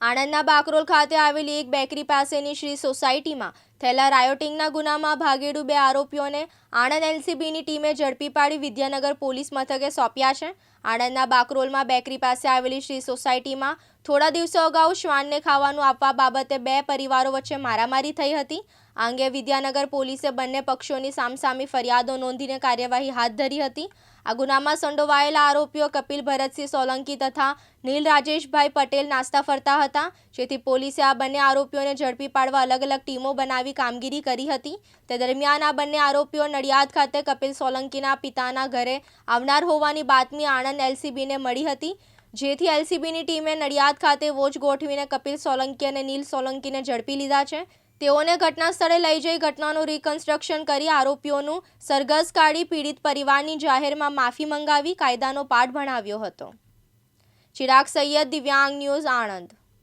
આણંદના બાકરોલ ખાતે આવેલી એક બેકરી પાસેની શ્રી સોસાયટીમાં થયેલા રાયોટિંગના ગુનામાં ભાગેડુ બે આરોપીઓને આણંદ એલસીબીની ટીમે ઝડપી પાડી વિદ્યાનગર પોલીસ મથકે સોંપ્યા છે. આણંદના બાકરોલમાં બેકરી પાસે આવેલી શ્રી સોસાયટીમાં થોડા દિવસો અગાઉ શ્વાનને ખાવાનું આપવા બાબતે બે પરિવારો વચ્ચે મારામારી થઈ હતી. અંગે વિદ્યાનગર પોલીસે બંને પક્ષોની સામસામી ફરિયાદો નોંધીને કાર્યવાહી હાથ ધરી હતી. આ ગુનામાં સંડોવાયેલા આરોપીઓ કપિલ ભરતસિંહ સોલંકી તથા નીલ રાજેશભાઈ પટેલ નાસ્તા ફરતા હતા, જેથી પોલીસે આ બંને આરોપીઓને ઝડપી પાડવા અલગ અલગ ટીમો બનાવી કામગીરી કરી હતી. તે દરમિયાન આ બંને આરોપીઓ નડિયાદ ખાતે કપિલ સોલંકીના પિતાના ઘરે આવનાર હોવાની બાતમી આણંદ એલસીબીને મળી હતી. જેથી એલસીબીની ટીમે નડિયાદ ખાતે વોચ ગોઠવીને કપિલ સોલંકી અને નીલ સોલંકીને ઝડપી લીધા છે. તેઓને ઘટના સ્થળે લઈ જઈ ઘટનાનું રિકન્સ્ટ્રક્શન કરી આરોપીઓનું સરઘસ કાઢી પીડિત પરિવારની જાહેરમાં માફી મંગાવી કાયદાનો પાઠ ભણાવ્યો હતો. ચિરાગ સૈયદ, દિવ્યાંગ ન્યૂઝ આણંદ.